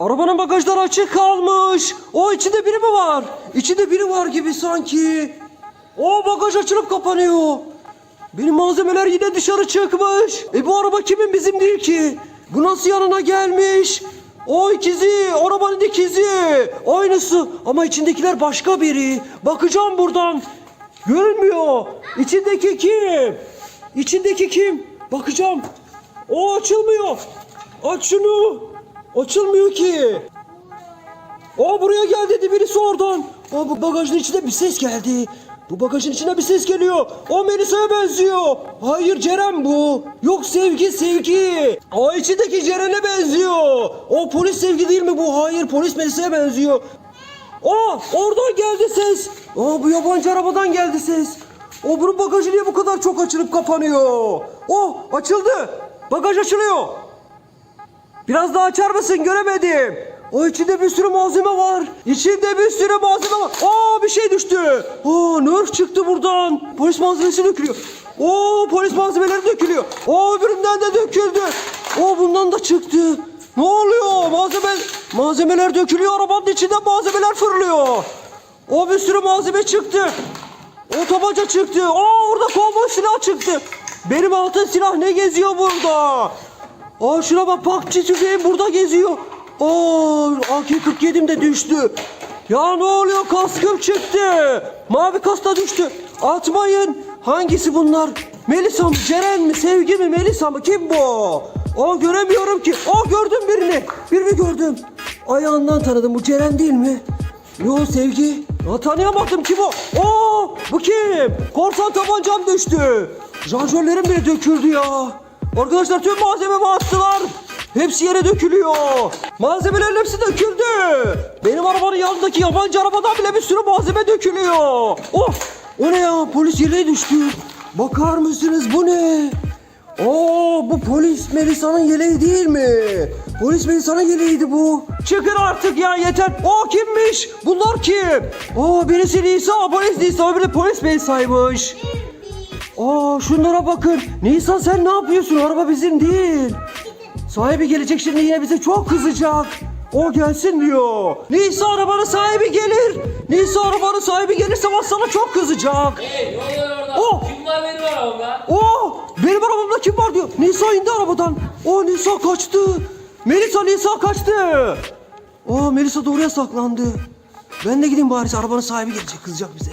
Arabanın bagajları açık kalmış. O içinde biri mi var? İçinde biri var gibi sanki. O bagaj açılıp kapanıyor. Benim malzemeler yine dışarı çıkmış. E bu araba kimin bizim değil ki? Bu nasıl yanına gelmiş? O ikizi, arabanın ikizi. Aynısı ama içindekiler başka biri. Bakacağım buradan. Görünmüyor. İçindeki kim? İçindeki kim? Bakacağım. O açılmıyor. Aç şunu. Açılmıyor ki. O buraya gel dedi birisi oradan. O bu bagajın içinde bir ses geldi. Bu bagajın içine bir ses geliyor. O Melisa'ya benziyor. Hayır Ceren bu. Yok sevgi sevgi. O içindeki Ceren'e benziyor. O polis sevgi değil mi bu? Hayır polis Melisa'ya benziyor. O oradan geldi ses. O bu yabancı arabadan geldi ses. O bunun bagajı niye bu kadar çok açılıp kapanıyor? O açıldı. Bagaj açılıyor. Biraz daha açar mısın? Göremedim. O içinde bir sürü malzeme var. İçinde bir sürü malzeme var. Aa bir şey düştü. Aa nerf çıktı buradan. Polis malzemesi dökülüyor. Oo polis malzemeleri dökülüyor. Oo öbüründen de döküldü. Oo bundan da çıktı. Ne oluyor? Malzeme malzemeler dökülüyor. Arabanın içinden malzemeler fırlıyor. O bir sürü malzeme çıktı. O tabanca çıktı. Aa orada kovboy silah çıktı. Benim altın silah ne geziyor burada? Aa şuna bak PUBG tüfeğim burada geziyor. Aa AK-47'm de düştü. Ya ne oluyor kaskım çıktı. Mavi kas da düştü. Atmayın. Hangisi bunlar? Melisa mı? Ceren mi? Sevgi mi? Melisa mı? Kim bu? Aa göremiyorum ki. Aa gördüm birini. Birini gördüm. Ayağından tanıdım. Bu Ceren değil mi? Yo Sevgi. Ya tanıyamadım kim o? Oo bu kim? Korsan tabancam düştü. Şarjörlerim bile döküldü ya. Arkadaşlar tüm malzememi attılar. Hepsi yere dökülüyor. Malzemelerin hepsi döküldü. Benim arabanın yanındaki yabancı arabadan bile bir sürü malzeme dökülüyor. Oh o ne ya polis yere düştü. Bakar mısınız bu ne? Oo bu polis Melisa'nın yeleği değil mi? Polis Melisa'nın yeleğiydi bu. Çıkın artık ya yeter. O kimmiş? Bunlar kim? Oo birisi Nisa, polis Nisa, öbürü de polis Melisa'ymış. Aa şunlara bakın. Nisan sen ne yapıyorsun? Araba bizim değil. Sahibi gelecek şimdi yine bize çok kızacak. O gelsin diyor. Nisa arabanın sahibi gelir. Nisa arabanın sahibi gelirse bak sana çok kızacak. Hey ne oluyor orada? Oh! Kim var benim arabamda? Oo benim arabamda kim var diyor. Nisa indi arabadan. O Nisa kaçtı. Melisa Nisa kaçtı. Oo Melisa da oraya saklandı. Ben de gideyim bari arabanın sahibi gelecek kızacak bize.